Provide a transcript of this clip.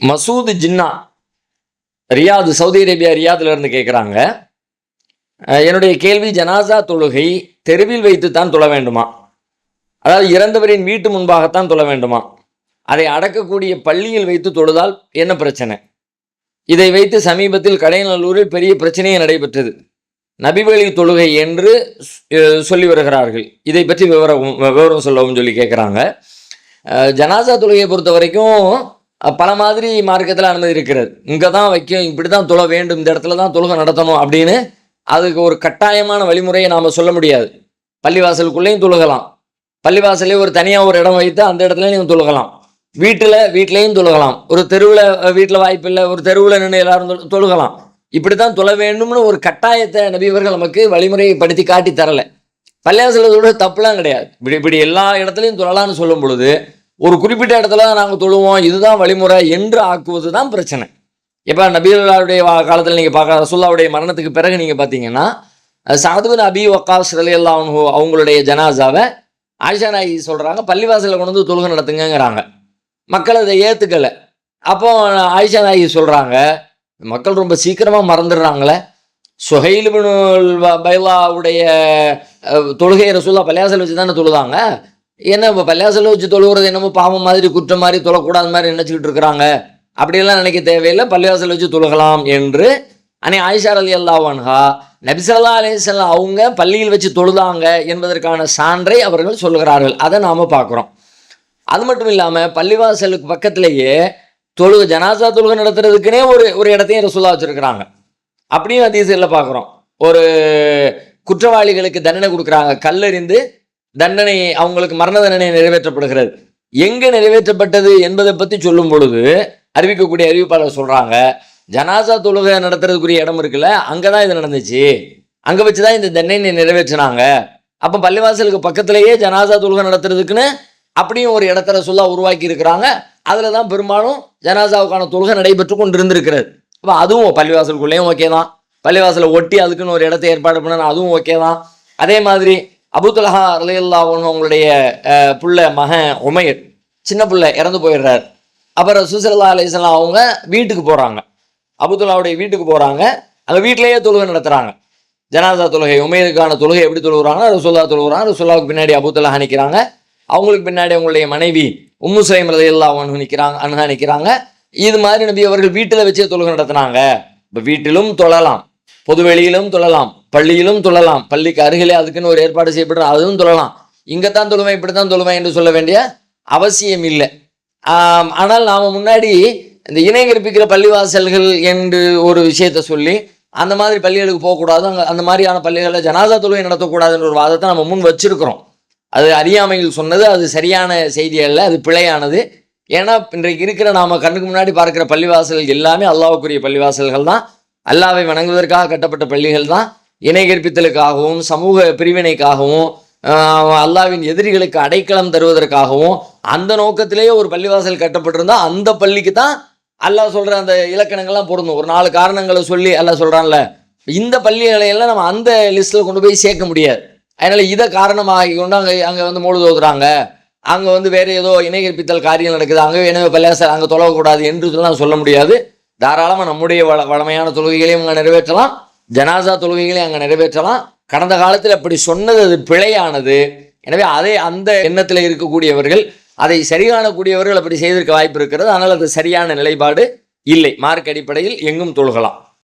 Masood Jinnah Riyadh Saudi Arabia ரியாதுல இருந்து கேட்குறாங்க என்னுடைய கேள்வி ஜனாசா தொழுகை தெருவில் வைத்து தான் தொழ வேண்டுமா? அதாவது இறந்தவரின் வீட்டு முன்பாகத்தான் தொழ வேண்டுமா? அதை அடக்கக்கூடிய பள்ளியில் வைத்து தொழுதால் என்ன பிரச்சனை? இதை வைத்து சமீபத்தில் கடைநல்லூரில் பெரிய பிரச்சனையே நடைபெற்றது. நபிவழி தொழுகை என்று சொல்லி வருகிறார்கள். இதை பற்றி விவரம் விவரம் சொல்லவும் சொல்லி கேட்குறாங்க ஜனாசா தொழுகையை பொறுத்த வரைக்கும் பல மாதிரி மார்க்கத்தில் அனுமதி இருக்கிறது. இங்கே தான் வைக்கும் இப்படி தான் தொழ வேண்டும் இந்த இடத்துல தான் தொழுகை நடத்தணும் அப்படின்னு அதுக்கு ஒரு கட்டாயமான வழிமுறையை நாம் சொல்ல முடியாது. பள்ளிவாசலுக்குள்ளேயும் தொழுகலாம். பள்ளிவாசலே ஒரு தனியாக ஒரு இடம் வைத்து அந்த இடத்துல நீங்கள் தொழுகலாம். வீட்டில் வீட்லேயும் தொழுகலாம். ஒரு தெருவில் வீட்டில் வாய்ப்பில்லை ஒரு தெருவில் நின்று எல்லாரும் தொழுகலாம். இப்படி தான் தொழ வேண்டும்னு ஒரு கட்டாயத்தை நபிவர்கள் நமக்கு வழிமுறையை படுத்தி காட்டி தரலை. பள்ளிவாசலத்தோட தப்புலாம் கிடையாது. இப்படி இப்படி எல்லா இடத்துலையும் தொழலான்னு சொல்லும் பொழுது ஒரு குறிப்பிட்ட இடத்துல தான் நாங்கள் தொழுவோம் இதுதான் வழிமுறை என்று ஆக்குவது தான் பிரச்சனை. இப்போ நபீலாவுடைய காலத்தில் நீங்கள் பார்க்க ரசுல்லாவுடைய மரணத்துக்கு பிறகு நீங்கள் பார்த்தீங்கன்னா சாதுபின் அபி வக்காஸ் ரலியல்லா அன்ஹு அவங்களுடைய ஜனாசாவை ஆயிஷா நாயகி சொல்கிறாங்க பள்ளிவாசலில் கொண்டு வந்து தொழுகை நடத்துங்கிறாங்க மக்கள் அதை ஏற்றுக்கலை அப்போ ஆயிஷா நாயகி சொல்கிறாங்க மக்கள் ரொம்ப சீக்கிரமாக மறந்துடுறாங்களே. சுஹைல் பைலாவுடைய தொழுகை தொழுகையை ரசூல்லா பள்ளியாசல் வச்சு தானே தொழுதாங்க? என்ன இப்போ பள்ளியாசல் வச்சு தொழுகிறது என்னமோ பாவம் மாதிரி குற்றம் மாதிரி தொழக்கூடாது மாதிரி நினச்சிக்கிட்டு இருக்கிறாங்க. அப்படியெல்லாம் நினைக்க தேவையில்லை. பள்ளிவாசல் வச்சு தொழுகலாம் என்று அன்னை ஆயிஷார் அலி அல்லாவான்ஹா நபிசல்லா அலிசல்லாம் அவங்க பள்ளியில் வச்சு தொழுதாங்க என்பதற்கான சான்றை அவர்கள் சொல்லுகிறார்கள் அதை நாம் பார்க்குறோம். அது மட்டும் இல்லாமல் பள்ளிவாசலுக்கு பக்கத்திலேயே தொழுக ஜனாசா தொழுகை நடத்துறதுக்குன்னே ஒரு ஒரு இடத்தையும் ரசூலா வச்சுருக்கிறாங்க. அப்படியும் அதிசயில் பார்க்குறோம். ஒரு குற்றவாளிகளுக்கு தண்டனை கொடுக்குறாங்க. கல்லறிந்து தண்டனை அவங்களுக்கு மரண தண்டனை நிறைவேற்றப்படுகிறது. எங்கே நிறைவேற்றப்பட்டது என்பதை பற்றி சொல்லும் பொழுது அறிவிக்கக்கூடிய அறிவிப்பாளர் சொல்கிறாங்க ஜனாசா தொழுகை நடத்துறதுக்குரிய இடம் இருக்குல்ல அங்கே தான் இது நடந்துச்சு. அங்கே வச்சு தான் இந்த தண்டனை நிறைவேற்றினாங்க. அப்போ பள்ளிவாசலுக்கு பக்கத்திலேயே ஜனாசா தொழுகை நடத்துறதுக்குன்னு அப்படியும் ஒரு இடத்துல சொல்ல உருவாக்கி இருக்கிறாங்க. அதில் தான் பெரும்பாலும் ஜனாசாவுக்கான தொழுகை நடைபெற்று கொண்டு இருந்திருக்கிறது அப்போ அதுவும் பள்ளிவாசலுக்குள்ளேயும் ஓகே தான் பள்ளிவாசலை ஒட்டி அதுக்குன்னு ஒரு இடத்தை ஏற்பாடு பண்ண அதுவும் ஓகே தான் அதே மாதிரி அபுத்துலஹா அலையல்லா அவங்களுடைய புள்ள மகன் உமையர் சின்ன பிள்ளை இறந்து போயிடுறாரு. அப்புறம் சுசல்லா அலிஸ்லாம் அவங்க வீட்டுக்கு போகிறாங்க அபுத்துல்லாவுடைய வீட்டுக்கு போகிறாங்க அங்கே வீட்டிலேயே தொழுகை நடத்துகிறாங்க ஜனாதா தொழுகை உமையருக்கான தொழுகை எப்படி தொழுகிறாங்கன்னா ரசுல்லா தொழுகிறாங்க ரசுல்லாவுக்கு பின்னாடி அபுதுல்லா நிற்கிறாங்க அவங்களுக்கு பின்னாடி அவங்களுடைய மனைவி உம்மு சுலைம் ரலியல்லா அவனு நிற்கிறாங்க அணுகா நிற்கிறாங்க இது மாதிரி நபி அவர்கள் வீட்டில் வச்சே தொழுகை நடத்துனாங்க. இப்போ வீட்டிலும் தொழலாம் பொது வெளியிலும் தொழலாம். பள்ளியிலும் தொழலாம். பள்ளிக்கு அருகிலே அதுக்குன்னு ஒரு ஏற்பாடு செய்யப்படுற அதுவும் தொழலாம். இங்கே தான் தொழுவேன் இப்படி தான் தொழுவேன் என்று சொல்ல வேண்டிய அவசியம் இல்லை. ஆனால் நாம் முன்னாடி இந்த இணை கற்பிக்கிற பள்ளிவாசல்கள் என்று ஒரு விஷயத்தை சொல்லி அந்த மாதிரி பள்ளிகளுக்கு போகக்கூடாது. அங்கே அந்த மாதிரியான பள்ளிகளில் ஜனாதா தொழுவை நடத்தக்கூடாதுன்ற ஒரு வாதத்தை நம்ம முன் வச்சிருக்கிறோம். அது அறியாமையில் சொன்னது அது சரியான செய்தி அல்ல அது பிழையானது. ஏன்னா இன்றைக்கு இருக்கிற நாம கண்ணுக்கு முன்னாடி பார்க்கிற பள்ளிவாசல்கள் எல்லாமே அல்லாவுக்குரிய பள்ளிவாசல்கள் தான். அல்லாவை வணங்குவதற்காக கட்டப்பட்ட பள்ளிகள் தான். இணை கற்பித்தலுக்காகவும் சமூக பிரிவினைக்காகவும் அல்லாவின் எதிரிகளுக்கு அடைக்கலம் தருவதற்காகவும் அந்த நோக்கத்திலேயே ஒரு பள்ளிவாசல் கட்டப்பட்டிருந்தால் அந்த பள்ளிக்கு தான் அல்லாஹ் சொல்கிற அந்த இலக்கணங்கள்லாம் பொருந்தும் ஒரு நாலு காரணங்களை சொல்லி அல்லாஹ் சொல்கிறான்ல இந்த பள்ளிகளையெல்லாம் நம்ம அந்த லிஸ்ட்டில் கொண்டு போய் சேர்க்க முடியாது. அதனால் இதை காரணமாகி கொண்டு அங்கே அங்கே வந்து மூடு தோக்குறாங்க. அங்கே வந்து வேறு ஏதோ இணை கற்பித்தல் காரியம் நடக்குது. அங்கே எனவே பள்ளியாசல் அங்கே தொலைவக்கூடாது என்று சொல்லலாம் சொல்ல முடியாது. தாராளமாக நம்முடைய வள வளமையான தொழுகைகளையும் நிறைவேற்றலாம். ஜனாசா தொழுகைகளையும் அங்கே நிறைவேற்றலாம். கடந்த காலத்தில் அப்படி சொன்னது அது பிழையானது. எனவே அதை அந்த எண்ணத்தில் இருக்கக்கூடியவர்கள் அதை சரி காணக்கூடியவர்கள் அப்படி செய்திருக்க வாய்ப்பு இருக்கிறது. ஆனால் அது சரியான நிலைப்பாடு இல்லை. மார்க் அடிப்படையில் எங்கும் தொழுகலாம்.